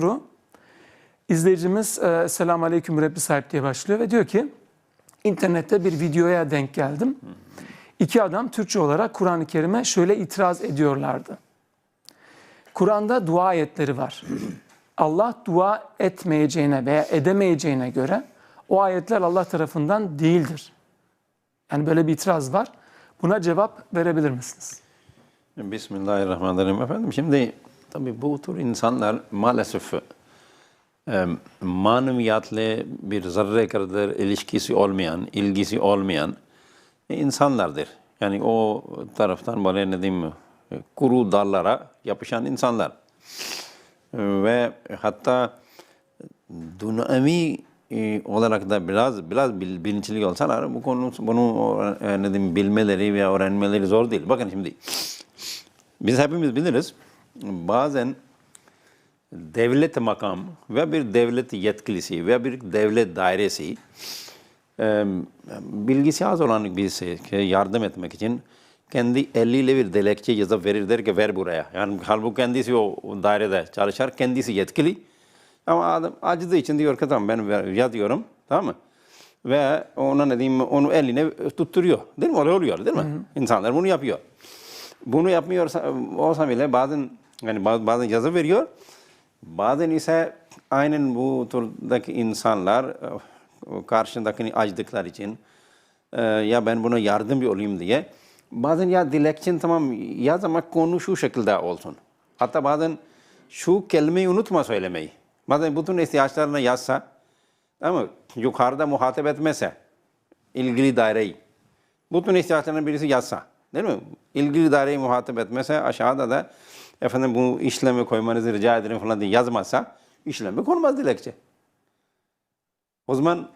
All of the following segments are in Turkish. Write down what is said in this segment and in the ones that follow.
soru. İzleyicimiz e, Selamun Aleyküm Mürebbi Sahip diye başlıyor ve diyor ki internette bir videoya denk geldim. İki adam Türkçe olarak Kur'an-ı Kerim'e şöyle itiraz ediyorlardı. Kur'an'da dua ayetleri var. Allah dua etmeyeceğine veya edemeyeceğine göre o ayetler Allah tarafından değildir. Yani böyle bir itiraz var. Buna cevap verebilir misiniz? Bismillahirrahmanirrahim efendim. Şimdi tabii bu tür insanlar maalesef e, bir zerre kadar ilişkisi olmayan, ilgisi olmayan insanlardır. Yani o taraftan böyle ne diyeyim e, kuru dallara yapışan insanlar. E, Ve hatta dünyevi e, olarak da biraz biraz bil- bilinçli olsalar bu konu bunu ne diyeyim bilmeleri veya öğrenmeleri zor değil. Bakın şimdi biz hepimiz biliriz. Bazen devlet makam ve bir devlet yetkilisi ve bir devlet dairesi bilgisi az olan birisi yardım etmek için kendi eliyle bir dilekçe yazıp verir der ki ver buraya. Yani halbuki kendisi o dairede çalışır, kendisi yetkili. Ama adam acıdığı için diyor ki tamam ben yazıyorum tamam mı? Ve ona ne diyeyim onu eline tutturuyor. Değil mi? Öyle oluyor değil mi? İnsanlar bunu yapıyor. Bunu yapmıyorsa olsa bile bazen yani baz- bazen yazı veriyor. Bazen ise aynen bu türdeki insanlar karşındakini acıdıkları için e, ya ben buna yardımcı olayım diye bazen ya dilekçin tamam yaz ama konu şu şekilde olsun. Hatta bazen şu kelimeyi unutma söylemeyi. Bazen bütün ihtiyaçlarını yazsa ama yukarıda muhatap etmese ilgili daireyi bütün ihtiyaçlarından birisi yazsa. Değil mi? İlgili daireyi muhatap etmese aşağıda da efendim bu işlemi koymanızı rica ederim falan diye yazmazsa işlemi konmaz dilekçe. O zaman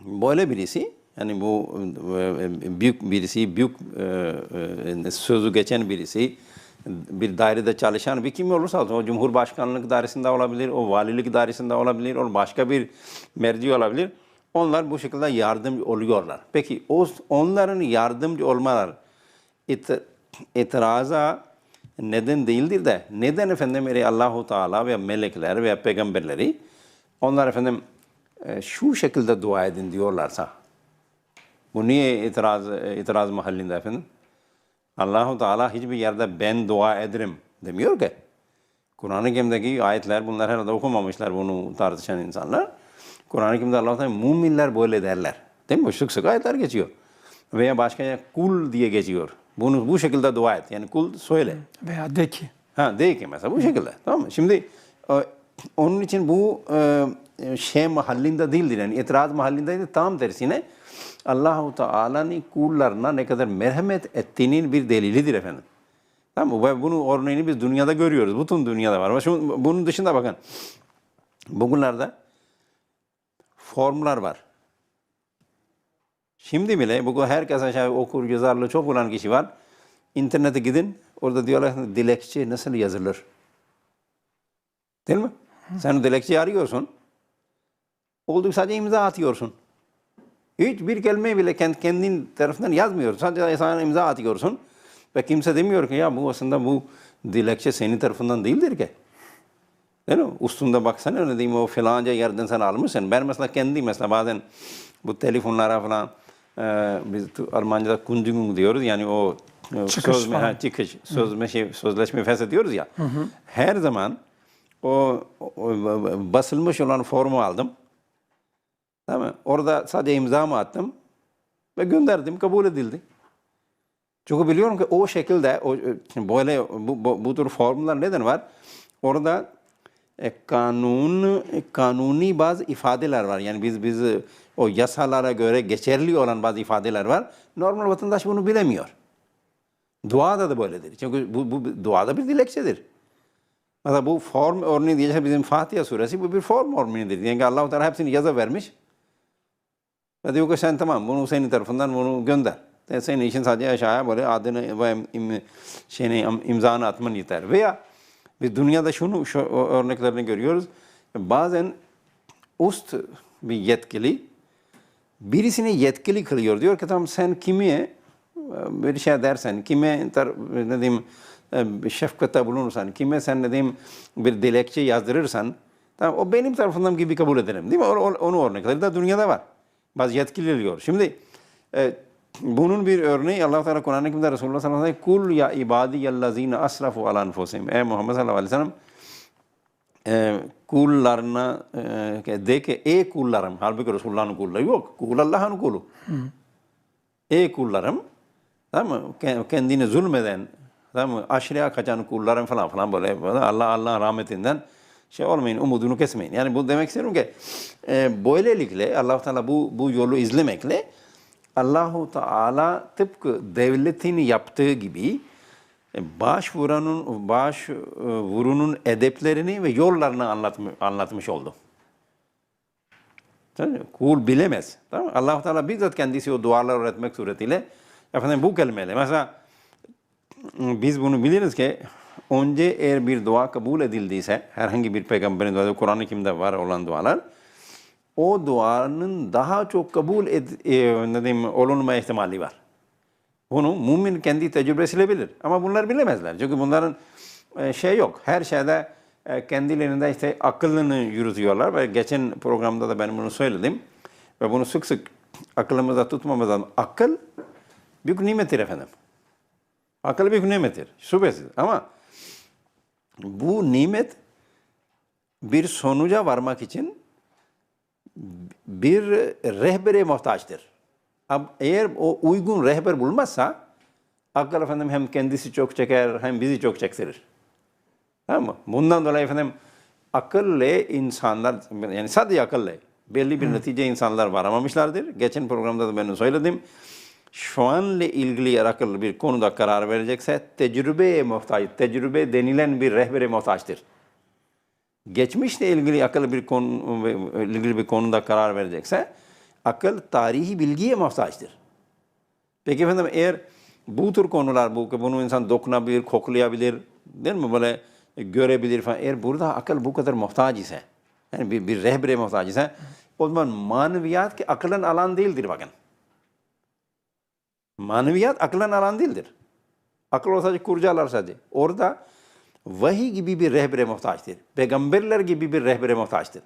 böyle birisi yani bu e, büyük birisi, büyük e, e, sözü geçen birisi, bir dairede çalışan bir kim olursa olsun, o Cumhurbaşkanlık dairesinde olabilir, o valilik dairesinde olabilir, o başka bir merci olabilir. Onlar bu şekilde yardımcı oluyorlar. Peki o, onların yardımcı olmalar it, itiraza neden değildir de neden efendim eri Allahu Teala ve melekler ve peygamberleri onlar efendim e, şu şekilde dua edin diyorlarsa bu niye itiraz itiraz mahallinde efendim? Allahu Teala hiçbir yerde ben dua ederim demiyor ki. Kur'an-ı Kerim'deki ayetler bunlar herhalde okumamışlar bunu tartışan insanlar. Kur'an-ı Kerim'de Allah Teala müminler böyle derler. Değil mi? Sık sık ayetler geçiyor. Veya başka yer kul diye geçiyor. Bunu bu şekilde dua et. Yani kul söyle. Veya de ki. Ha değil ki mesela bu şekilde. Tamam mı? Şimdi e, onun için bu e, şey mahallinde değildir. Yani itiraz mahallindeydi. Tam tersine Allahu Teala'nın kullarına ne kadar merhamet ettiğinin bir delilidir efendim. Tamam mı? Ve bunu örneğini biz dünyada görüyoruz. Bütün dünyada var. Ama bunun dışında bakın. Bugünlerde formlar var. Şimdi bile bu herkes aşağı okur yazarlığı çok olan kişi var. İnternete gidin. Orada diyorlar dilekçe nasıl yazılır? Değil mi? Sen o dilekçeyi arıyorsun. Olduğu sadece imza atıyorsun. Hiç bir kelime bile kend- kendin tarafından yazmıyorsun. Sadece sana imza atıyorsun. Ve kimse demiyor ki ya bu aslında bu dilekçe senin tarafından değildir ki. Değil mi? Üstünde baksana ne diyeyim o filanca yerden sen almışsın. Ben mesela kendi mesela bazen bu telefonlara falan e, biz Almanca'da kundigung diyoruz yani o e, Çıkış sözme, falan. ha, çıkış, sözme, şey, sözleşme feshediyoruz ya. Her zaman o, o- basılmış olan formu aldım. Tamam mı? Orada sadece imzamı attım ve gönderdim, kabul edildi. Çünkü biliyorum ki o şekilde o, böyle bu, bu, bu tür formlar neden var? Orada e, kanun e, kanuni bazı ifadeler var. Yani biz biz e, o yasalara göre geçerli olan bazı ifadeler var. Normal vatandaş bunu bilemiyor. Duada da böyledir. Çünkü bu, bu duada bir dilekçedir. Mesela bu form örneği diyeceğiz bizim Fatiha suresi bu bir form örneğidir. Yani Allah-u Teala hepsini yazı vermiş. Ve diyor ki sen tamam bunu senin tarafından bunu gönder. E, Senin için sadece aşağıya böyle adını ve im, şeyini, im- imzanı atman yeter. Veya biz dünyada şunu şu örneklerini görüyoruz. Bazen üst bir yetkili birisini yetkili kılıyor. Diyor ki tamam sen kimi bir şey dersen, kime tar- ne diyeyim bir şefkate bulunursan, kime sen ne diyeyim bir dilekçe yazdırırsan, tamam, o benim tarafından gibi kabul ederim. Değil mi? Onu örnekleri de dünyada var. Bazı yetkililer diyor. Şimdi e, bunun bir örneği Allah Teala Kur'an-ı Kerim'de Resulullah sallallahu aleyhi ve sellem kul ya ibadiyellezine asrafu ala enfusihim. Ey Muhammed sallallahu aleyhi ve sellem e, kullarına e, de ki ey kullarım halbuki Resulullah'ın kulları yok. Kul Allah'ın kulu. Ey kullarım tamam mı? Ke- Kendini zulmeden tamam mı? Aşırıya kaçan kullarım falan falan böyle, Allah Allah'ın rahmetinden şey olmayın, umudunu kesmeyin. Yani bu demek istiyorum ki e, böylelikle allah Teala bu, bu yolu izlemekle Allahu Teala tıpkı devletin yaptığı gibi e, başvuranın başvurunun edeplerini ve yollarını anlatmış, anlatmış oldu. Kul bilemez. Tamam allah Teala bizzat kendisi o dualar öğretmek suretiyle efendim bu kelimeyle. Mesela biz bunu biliriz ki önce eğer bir dua kabul edildiyse herhangi bir peygamberin duası Kur'an-ı Kerim'de var olan dualar o duanın daha çok kabul ed, e, ne diyeyim, olunma ihtimali var. Bunu mümin kendi tecrübesiyle bilir. Ama bunlar bilemezler. Çünkü bunların e, şey yok. Her şeyde e, kendilerinde işte akıllını yürütüyorlar. Ve geçen programda da ben bunu söyledim. Ve bunu sık sık aklımızda tutmamız lazım. Akıl büyük nimettir efendim. Akıl büyük nimettir. Şüphesiz. Ama bu nimet bir sonuca varmak için bir rehbere muhtaçtır. Eğer o uygun rehber bulmazsa akıl efendim hem kendisi çok çeker hem bizi çok çektirir. Tamam mı? Bundan dolayı efendim akılla insanlar yani sadece akılla belli bir netice insanlar varamamışlardır. Geçen programda da ben söyledim. Şu anla ilgili akıl bir konuda karar verecekse tecrübeye muhtaç, tecrübe denilen bir rehbere muhtaçtır geçmişle ilgili akıl bir konu ilgili bir konuda karar verecekse akıl tarihi bilgiye muhtaçtır. Peki efendim eğer bu tür konular bu ki bunu insan dokunabilir, koklayabilir, değil mi böyle görebilir falan. Eğer burada akıl bu kadar muhtaç ise, yani bir, bir rehbere muhtaç ise o zaman maneviyat ki akılın alan değildir bakın. Maneviyat akılın alan değildir. Akıl o sadece kurcalar sadece. Orada vahiy gibi bir rehbere muhtaçtır. Peygamberler gibi bir rehbere muhtaçtır.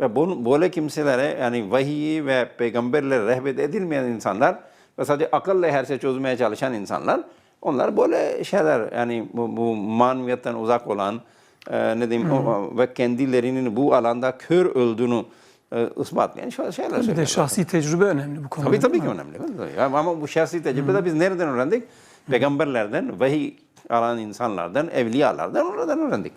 Ve böyle kimselere yani vahiy ve peygamberlere rehber edilmeyen insanlar ve sadece akılla her şeyi çözmeye çalışan insanlar onlar böyle şeyler yani bu, bu maneviyattan uzak olan e, ne diyeyim o- ve kendilerinin bu alanda kör olduğunu e, ispatlayan şey- şeyler Bir de söylüyorlar. şahsi tecrübe önemli bu konuda. Tabii tabii ki önemli. Ama bu şahsi tecrübede biz nereden öğrendik? Peygamberlerden, vahiy alan insanlardan, evliyalardan oradan öğrendik.